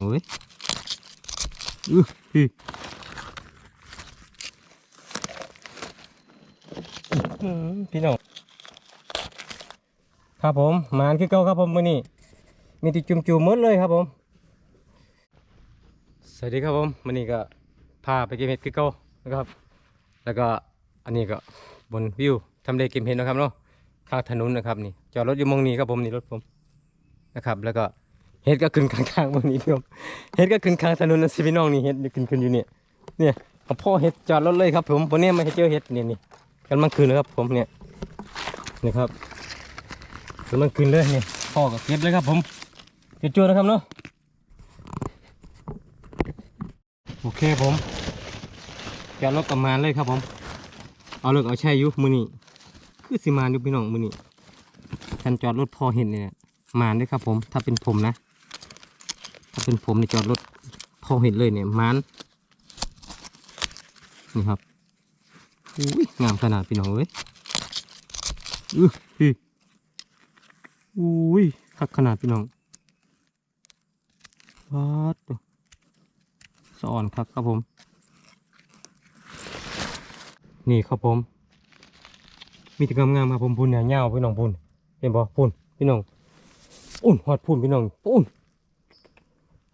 โอ้ยอื้อพี่อื้อหือพี่น้องครับผมหมานคือเก่าครับผมมื้อนี้มีแติจุ่มๆหมดเลยครับผม สวัสดีครับผมมื้อนี้ก็พาไปเก็บเห็ดคือเก่านะครับ แล้วก็อันนี้ก็บนวิวทำเลเก็บเห็ดนะครับเนาะข้างถนนนะครับนี่จอดรถอยู่หมองนี้ครับผมนี่รถผมนะครับ แล้วก็ เห็ดก็ขึ้นข้างๆบนนี้พี่ผมเห็ดก็ขึ้นข้างถนนนะสิพี่น้องนี่เห็ดขึ้นขึ้นอยู่เนี่ยเนี่ยเอาพ่อเห็ดจอดรถเลยครับ ผมวันนี้มาเจอเห็ดเนี่ยนี่กำลังขึ้นนะครับ ผมเนี่ยนี่ครับกำลังขึ้นเลยนี่พ่อก็เก็บเลยครับ ผมจุดๆนะครับเนาะโอเคผมจอดรถประมาณเลยครับผม เอาเลิกเอาใช้ยุมือนี่คือสิมานอยู่พี่น้องมือนี่คันจอดรถพอเห็นเนี่ยมานด้วยครับผม ถ้าเป็นผมนะ ถ้าเป็นผมในจอดรถพอเห็นเลยเนี่ยมานนี่ครับอุ้ยงามขนาดพี่น้องเอ้ยอื้อพี่อุ้ยคักขนาดพี่น้องวัดตัวสอ่อนคักครับผม นี่ครับผม มีแต่งามๆครับผมพุ่นเนี่ยเงาวพี่น้องพุ่นเห็นบ่พุ่นพี่น้องอุ่นหอดพุ่นพี่น้องพุ่น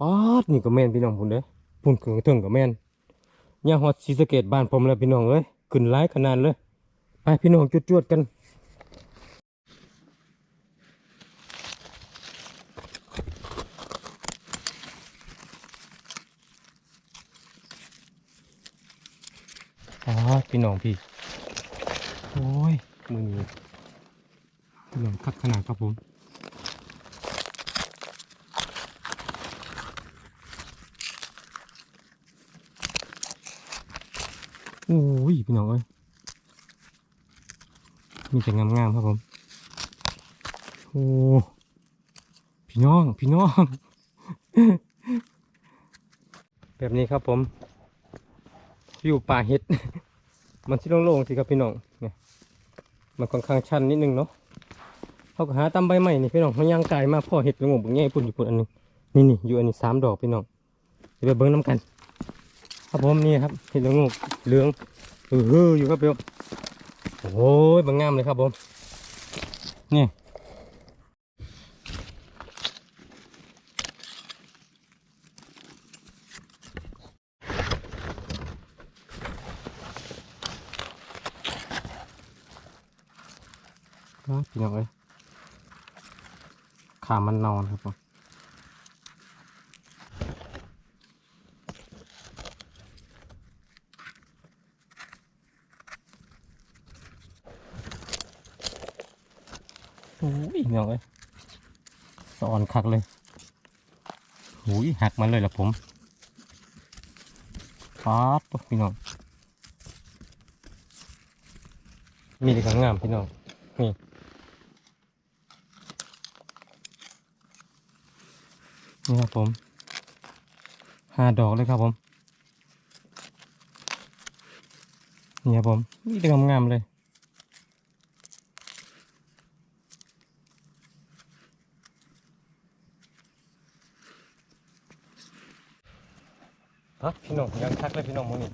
ป๊าดนี่ก็แม่นพี่น้องพุ่นเด้อพุ่นเกิงเถิงก็แม่นเนี่ยฮอดศรีสเกดบ้านผมแล้วพี่น้องเอ้ยขึ้นหลายขนาดเลย ไปพี่น้องจวดๆกันอ๋อพี่น้องพี่ โอ้ยมือนี้พี่น้องคักขนาดครับผม อ้ยพี่น้องเอ้ยมีแต่งามๆครับผมโอ้พี่น้องพี่น้อง แบบนี้ครับผม อยู่ป่าเห็ด มันที่โล่งๆสิครับพี่น้องเนี่ยมันค่อนข้างชันนิดนึงเนาะเขาก็หาตาใบใหม่นี่พี่น้องเขาย่างกายมาพ่อเห็ดเป็นงบงแง่ปุ่นอยู่ปุ่นอันหนึงนี่นี่อยู่อันนี้สามดอกพี่น้องเดี๋ยวไปเบิ้งน้ำกัน ครับผมนี่ครับเห็ดละงกเหลืองเออฮ้ออยู่ครับพี่โอ้ยบางงามเลยครับผม นี่ครับพี่น้องเอ้ยขามันนอนครับผม โอ้ยพี่น้องเอ้ยสะออนคักเลยหูยหักมันเลยล่ะผมป๊าดพี่น้อง มีแต่ของงามพี่น้อง นี่นี่ครับผมห้าดอกเลยครับผม นี่ครับผมมีแต่ของงามเลย ฮะพี่น้องยังคักเลยพี่น้องมึงนี่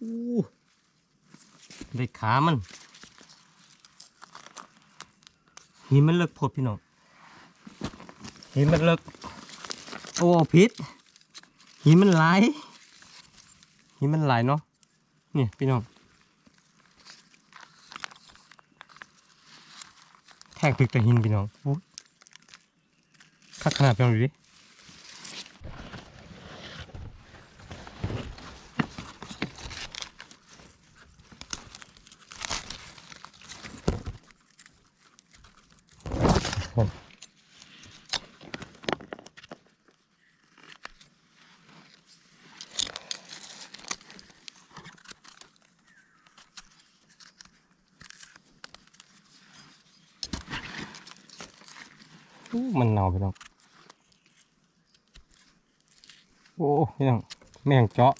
อู้ได้ขามันหินมันเลิกพดพี่น้องหินมันเลิกโอ้พิษหินมันไหลายหินมันไหลายเนาะนี่พี่น้องแทกถึกแต่หินพี่น้อง อู้คักขนาดเพียงดูดิโอ้อู้มันเน่าไปแล้ว โอ้ พี่น้องแม่งเจาะ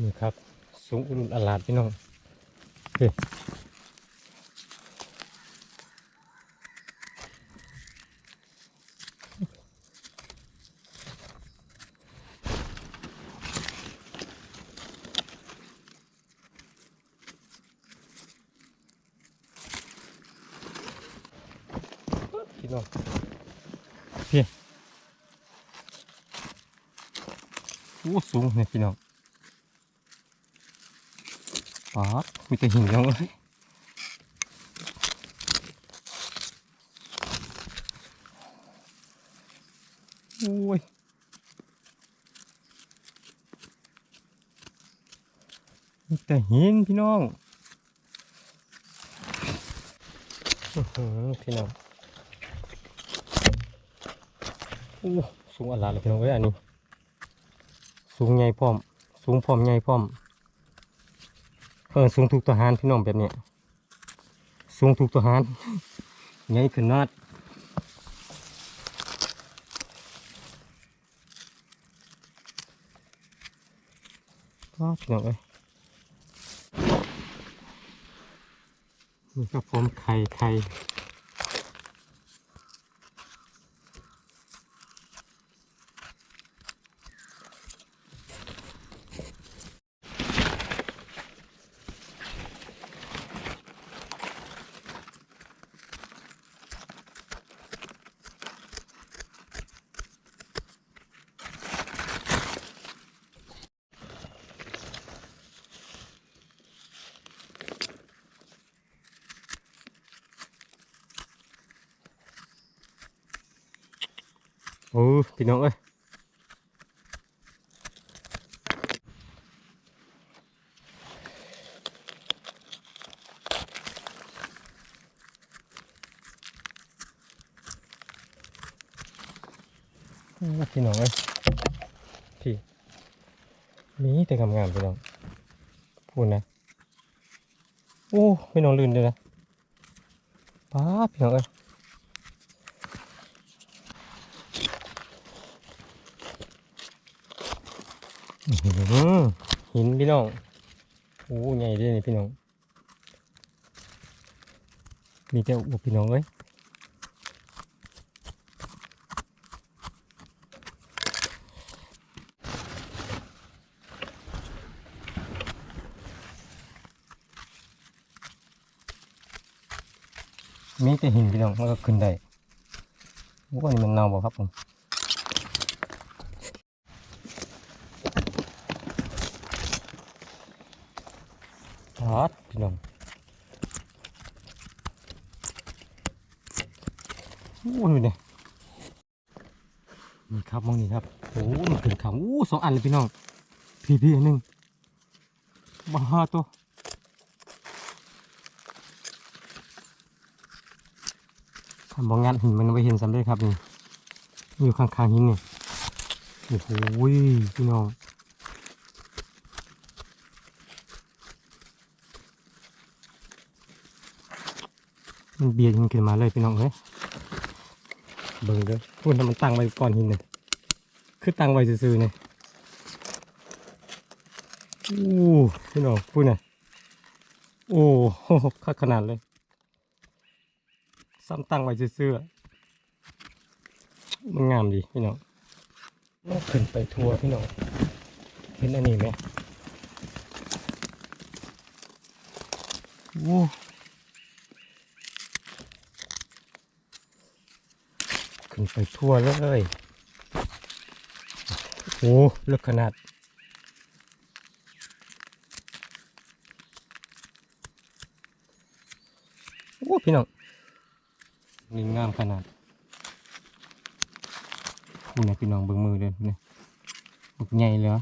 นี่ครับ สูงอุลุนอลาดพี่น้องเฮ้ยพี่น้องพี่โอ้ สูงเนี่ยพี่น้องป๊าดมีแต่หินแล้วเลยโอ้ยมีแต่หินพี่น้องอื้อหือพี่น้องโอ้สูงอะไรเลยพี่น้องเอ้ยอันนี้ สูงใหญ่พร้อม สูงพร้อมใหญ่พร้อมเออสูงถูกทหารพี่น้องแบบเนี้ยสูงถูกทหารใหญ่ขนาดก็พี่น้องเอ้ยนี่ก็ผมไข่ไข่ โอ้พี่น้องเอ้ยพี่น้องเอ้ยพี่มีแต่งามๆพี่น้องพูดนะ โอ้พี่น้องลื่นด้วยนะป้าดพี่น้องเอ้ย อื้อหือหินพี่น้อง โอ้ใหญ่เลยนี่พี่น้อง มีแต่อุพี่น้องเอ้ยมีแต่หินพี่น้องมันก็ขึ้นได้โอ้ยมันเน่าบ่ครับผม ทอดพี่น้องโอ้ยเนี่ย นี่ครับมองนี่ครับโอ้มันขึ้นขาโอ้สองอันเลยพี่น้องพี่พี่อันหนึ่งบ้าตัวทำบองงานหินมันไว้เห็นสำเร็จครับนี่อยู่ข้างๆหินนี่โอ้โหพี่น้องมันเบียดหินขึ้นมาเลยพี่น้องเฮ้ย เบิ่งเด้อพูดทำมันตั้งไว้ก่อนหินเลยคือตั้งไว้ซื่อๆเนี่ยอู้พี่น้องพูดน่ะโอ้โหคักขนาดเลยซ้ำตั้งไว้ซื่อๆอะมันงามดีพี่น้องมันขึ้นไปทัวร์พี่น้องเห็นอันนี้ไหมโอ้ ขึ้นไปทั่วเลยโอ้เลือกขนาดโอ้พี่น้องนี่งามขนาดนี่นะพี่น้องเบิ่งมือเดินนี่บึกใหญ่เลยเหรอ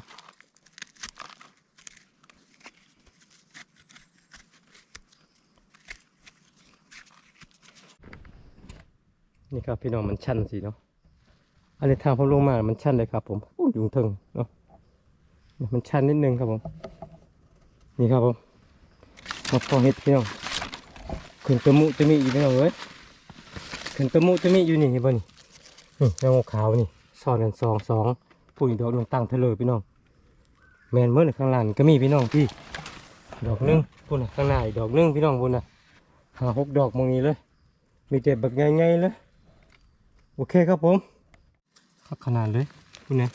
นี่ครับพี่น้องมันชันสิเนาะอันนี้ทางผมลงมามันชันเลยครับ ผมโอ้ยุงเทิงเนาะเนี่ยมันชันนิดนึงครับผม นี่ครับผมมาพอเห็ดพี่น้องขึ้นตะมุตะมิอยู่พี่น้องเอ้ยขึ้นตะมุตะมิอยู่นี่เห็นบ่นี่นี่แมงขาวนี่ซ้อนกันสองสองปุ๋ยดอกดวงตั้งทะเลพี่น้องแมนเมื่อข้างหล่างก็มีพี่น้องพี่ ดอกหนึงพุ่นข้างหน้าดอกหนึงพี่น้องพุ่นน่ะหาหกดอกมองนี้เลย มีแต่แบบใหญ่ๆเลย โอเคครับผมครับขนาดเลยพุ่นนะ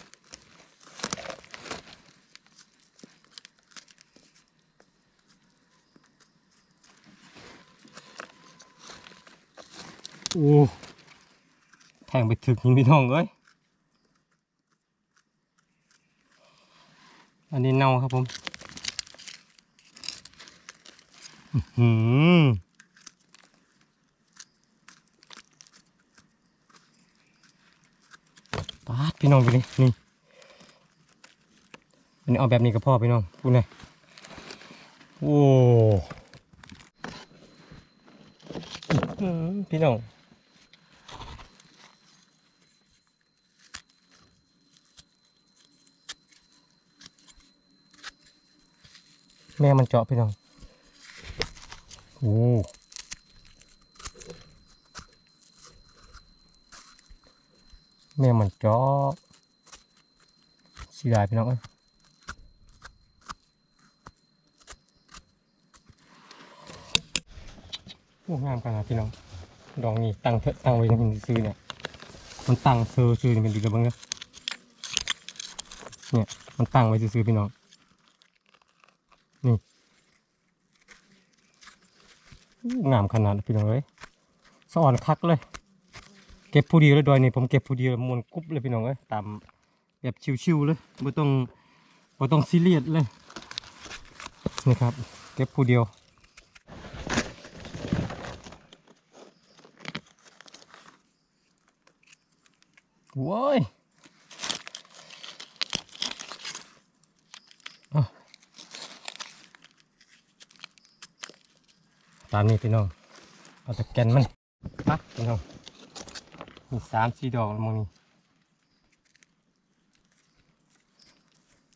โอ้แทงไปถึกพี่น้องเอ้ยอันนี้เน่าครับผม อื้อหือปาด พี่น้องไปนี่นี่อันนี้เอาแบบนี้ก็พอพี่น้องพูดเลยโอ้พี่น้องแม่มันเจาะพี่น้องโอ้ แม่มันจาะเสีดายพี่น้องเอ้ยโอ้งามขนาดพี่น้องดอกนี้ตั้งเถอะตั้งไว้ในซื้อเนี่ยมันตั้งซื้อซื้อนี่เป็นดีกระเบ้างเนี่ยเนี่ยมันตั้งไว้ซื้อพี่น้องนี่งามขนาดพี่น้องเอ้ยสอนคักเลย เก็บผู้เดียวเลยดอยนี่ผมเก็บผู้เดียวมวนกรุ๊บเลยพี่น้องเอ้ยตามแบบชิวๆเลยไม่ต้องไม่ต้องซีเรียสเลยนี่ครับ เก็บผู้เดียวโว้ยตามนี้พี่น้องเอาต่แกนมันปักพี่น้อง มีสามสี่ดอกแล้วมึงนี่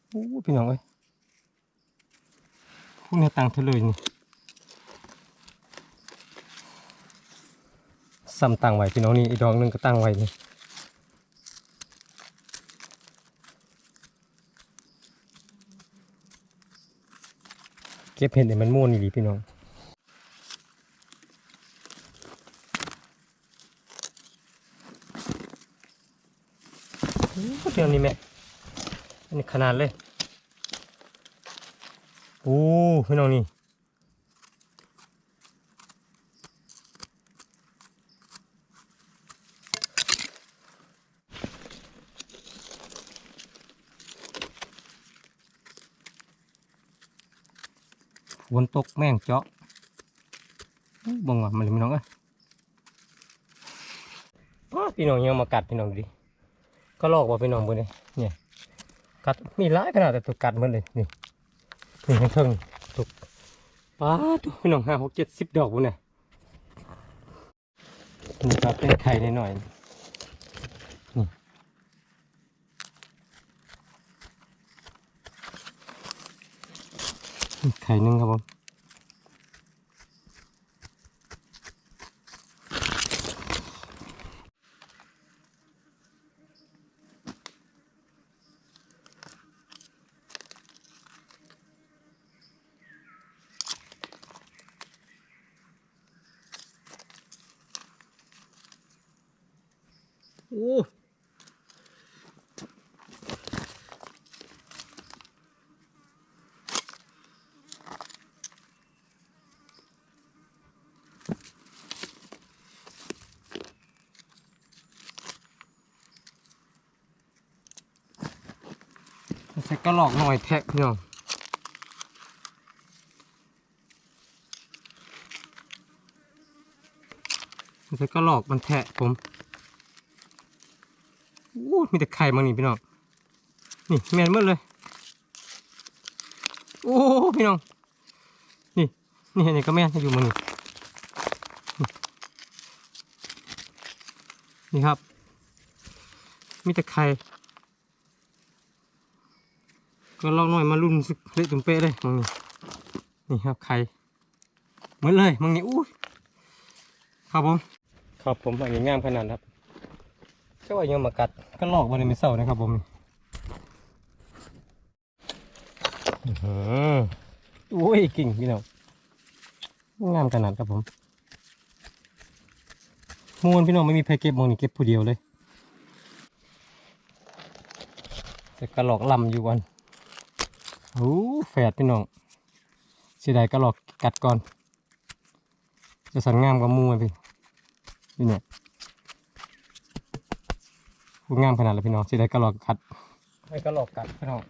โอ้พี่น้องเอ้ยพวกนี้ตังเท่าเลยนี่ซ้ำตังไว้พี่น้องนี่อีดอกนึงก็ตังไว้นี่เก็บเห็ดเนี่ยมันม่วนอีหลีพี่น้อง เดี๋ยวนี้แม่อันนี้ขนาดเลยโอ้พี่น้องนี่ฝนตกแม่งเจาะบังว่ะมันพี่น้องอ้ยอ้อพี่น้องยังมากัดพี่น้องดิ ก็ลอกว่าไปนอนบนนี้เนี่ยกัดมีหลายขนาดแต่ตัวกัดหมันเลยนี่นี่ทั้งเทิงตุกป้าตัวพี่น้องห้าหกเจ็ดสิบดอกบนเนี่ยนี่ครับเป็นไข่หน่อยๆนี่ไข่นึงครับผม โอ้ใส่กระหลอกหน่อยแทะพี่น้องใส่กระหลอกมันแทะผม โอ้มีแต่ไข่มานี่พี่น้อง นี่แมนหมดเลย โอ้พี่น้อง นี่ นี่อันนี้ก็แม่นอยู่มานี่นี่ นี่ครับ มีแต่ไข่ก็ลองหน่อยมารุ่นสึกเละตุ่มเป๊ะเลยมังนี่ นี่ครับไข่หมดเลยมังนี่อู้ครับผม ครับผมอันนี้งามขนาดครับ ก็ว่ายังมากัดก็ลอกวันนี้ไม่เศร้านะครับผมอือโอ้ยกิ่งพี่น้องงามขนาดครับผมมูลพี่น้องไม่มีใครเก็บมองนี่เก็บผู้เดียวเลย แต่กระหลอกลำอยู่ก่อนโอ้แฝดพี่น้องเสียดายกระหลอกกัดก่อนจะสันงามกว่ามูลพี่นี่เนี่ย งามขนาดเลยพี่น้องสิได้กระหลอกกัดไม่กระหลอกกัดพี่น้อง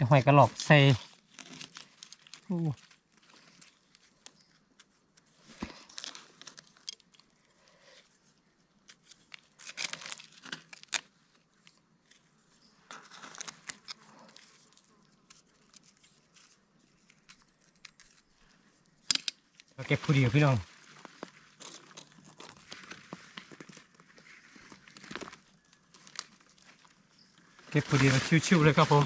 จะหอยกระหลอกใส่ เก็บผู้เดียวพี่น้องเก็บผู้เดียวชิวๆเลยครับผม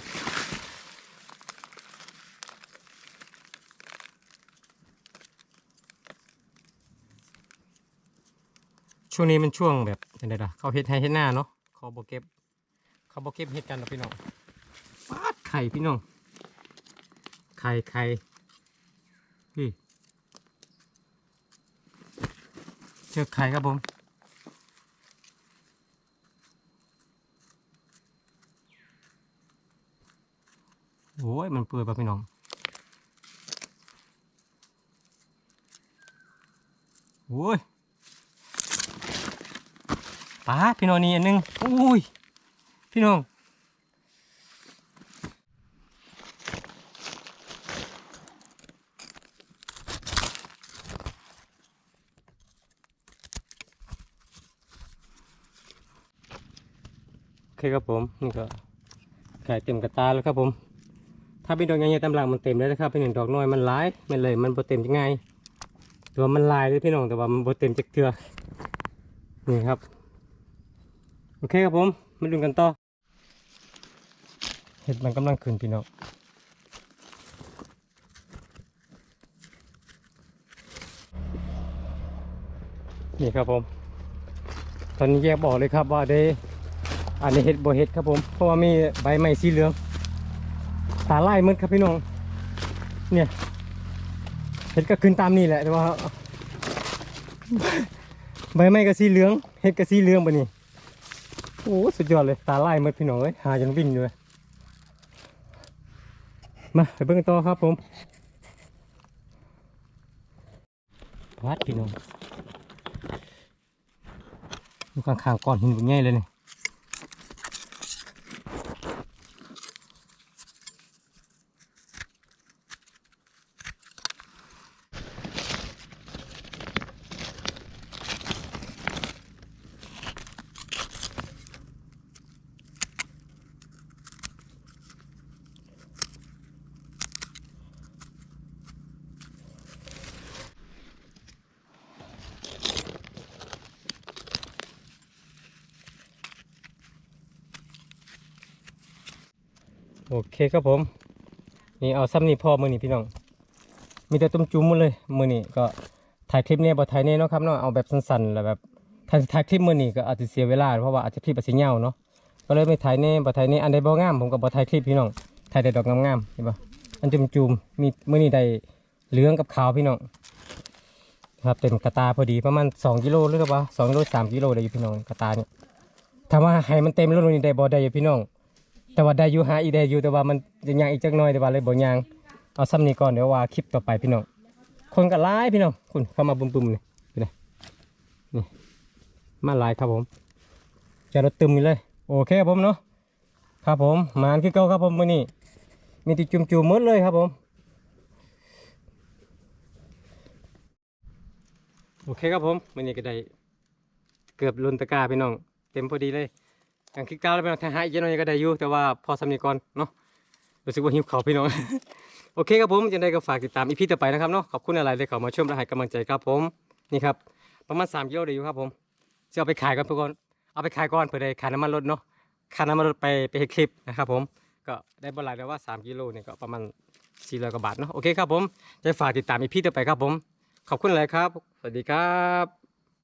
ช่วงนี้มันช่วงแบบยังไงล่ะเขาเฮ็ดให้เฮ็ดหน้าเนาะเขาบเก็บเขาบเก็บเฮ็ดกันหรอกพี่น้องปาดไข่พี่น้องไข่ไข่พี่ เจอไข่ครับผมโอ้ยมันเปื่อยป่ะพี่น้องโอ้ยป้าพี่น้องนี่อันหนึงอุ้ยพี่น้อง เคครับผมนี่ก็ไข่เต็มกระตาแล้วครับผม ถ้าเป็นดอกใหญ่ๆตำหลังมันเต็มแล้วนะครับเป็นหนึ่งดอกน้อยมันหลายมันเลย มันบ่เต็มยังไงแต่ว่ามันลายเลยพี่น้องแต่ว่ามันบ่เต็มจักเทือนี่ครับโอเคครับผมมาดูกันต่อเห็ดมันกำลังขึ้นพี่น้องนี่ครับผม ตอนนี้แยกบอกเลยครับว่าได้ อันนี้เห็ดบ่เห็ดครับผมเพราะว่ามีใบไม้สีเหลืองตาไล่มืดครับพี่น้องเนี่ยเห็ดก็ขึ้นตามนี่แหละแต่ว่า ใบไม้ก็สีเหลืองเห็ดก็สีเหลืองปะนี่โอ้สุดยอดเลยตาไล่มืดพี่น้องเอ้ยหาจนวิ่งอยู่เลยมาไปเบิ่งต่อครับผมวัดพี่น้องอยู่ข้างๆก้อนหินใหญ่เลยนี่ โอเคครับผม นี่เอาซ้ำนี่พอมือนี่พี่น้อง มีแต่ต้มจุ้มหมดเลย มือนี่ก็ถ่ายคลิปเนี่ยบอถ่ายเนี่ยเนาะครับเนาะเอาแบบสั้นๆแล้วแบบถ่ายถ่ายคลิปมือนี่ก็อาจจะเสียเวลาเพราะว่าอาจจะคลิปอาจจะเงาเนาะก็เลยไม่ถ่ายเนี่ยบอถ่ายเนี่ยอันใดบ่งามผมก็บอถ่ายคลิปพี่น้องถ่ายแต่ดอกงามๆเห็นปะอันจุ่มจุมมีมือนี่ได้เหลืองกับขาวพี่น้องครับเต็มกระตาพอดีประมาณ2กิโลหรือเปล่าสองกิโลสามกิโลได้อยู่พี่น้องกระตาเนี่ยถามว่าให้มันเต็มแล้วนี่ได้บ่ได้อยู่พี่น้อง แต่ว่าได้อยู่หาอีได้อยู่แต่ว่ามันยังอีกจักหน่อยแต่ว่าเลยบ่ยังเอาซ้ำนี้ก่อนเดี๋ยวว่าคลิปต่อไปพี่น้องคนก็หลายพี่น้องคุณเข้ามาบุ้มๆนี่พี่นะนี่มาหลายครับผมจะรถตึมเลย โอเคครับผมเนาะครับผมมานคือเก่าครับผมมื้อนี้มีติจุ่มๆหมดเลยครับผมโอเคครับผมมื้อนี้ก็ได้เกือบลุนตะกาพี่น้อง เต็มพอดีเลย อย่างคลิกก้าวแล้วพี่น้องถ้าหาอีกเยอะหน่อยก็ได้อยู่แต่ว่าพอสำนีก่อนเนาะรู้สึกว่าหิวเขาพี่น้อง โอเคครับผมยังไงก็ฝากติดตามอีพีต่อไปนะครับเนาะขอบคุณอะไรเลยเขามาชมและให้กำลังใจครับผมนี่ครับประมาณ3กิโลได้อยู่ครับผมจะเอาไปขายก่อนทุกคนเอาไปขายก่อนเพื่อได้ขายน้ำมันรถเนาะค่าน้ำมันรถไปไปให้คลิปนะครับผมก็ได้บรรลัยแต่ว่า 3 กิโลเนี่ยก็ประมาณ400กว่าบาทเนาะโอเคครับผมจะฝากติดตามอีพีต่อไปครับผม ขอบคุณอะไรครับ สวัสดีครับ